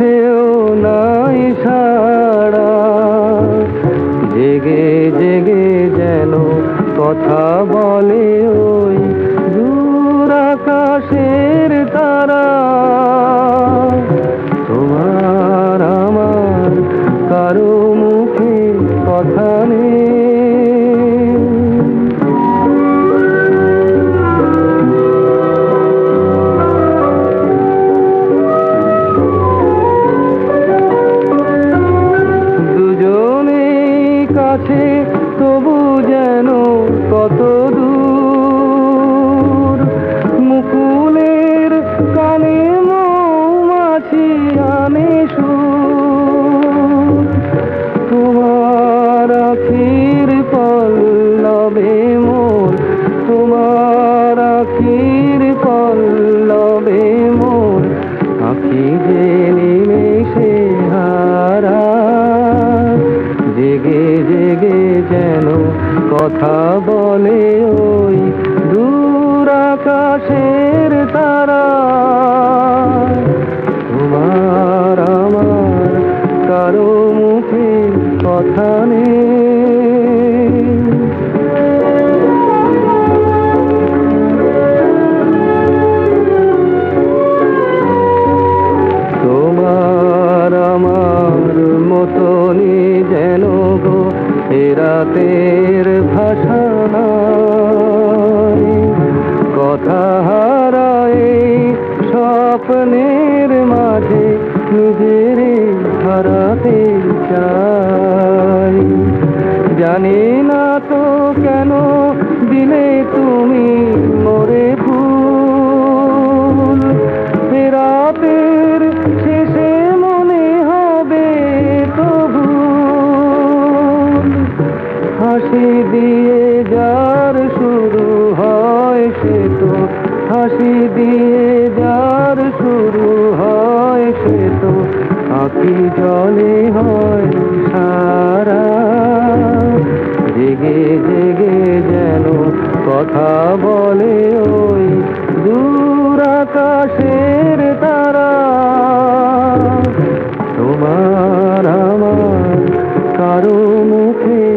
সেও নাই ছাড়া জেগে জেগে যেন কথা বলে ওই দূর আকাশের তারা। তোমার আমার কারও মুখে কথা নেই। যেন কথা বলে ওই দূর আকাশের তারা। তোমার আমার কারও মুখে কথা নেই। রাতের ভাষা কথা হারায় স্বপ্নের মাঝে নিজের হারাতে চাই জানি না তো কেন হাসি দিয়ে যার শুরু হয় সে তো। হাসি দিয়ে যার শুরু হয় সে তো। আঁকি জলে হয় সারা। জেগে জেগে যেন কথা বলে ওই দূর আকাশের তারা। তোমার আমার কারও মুখে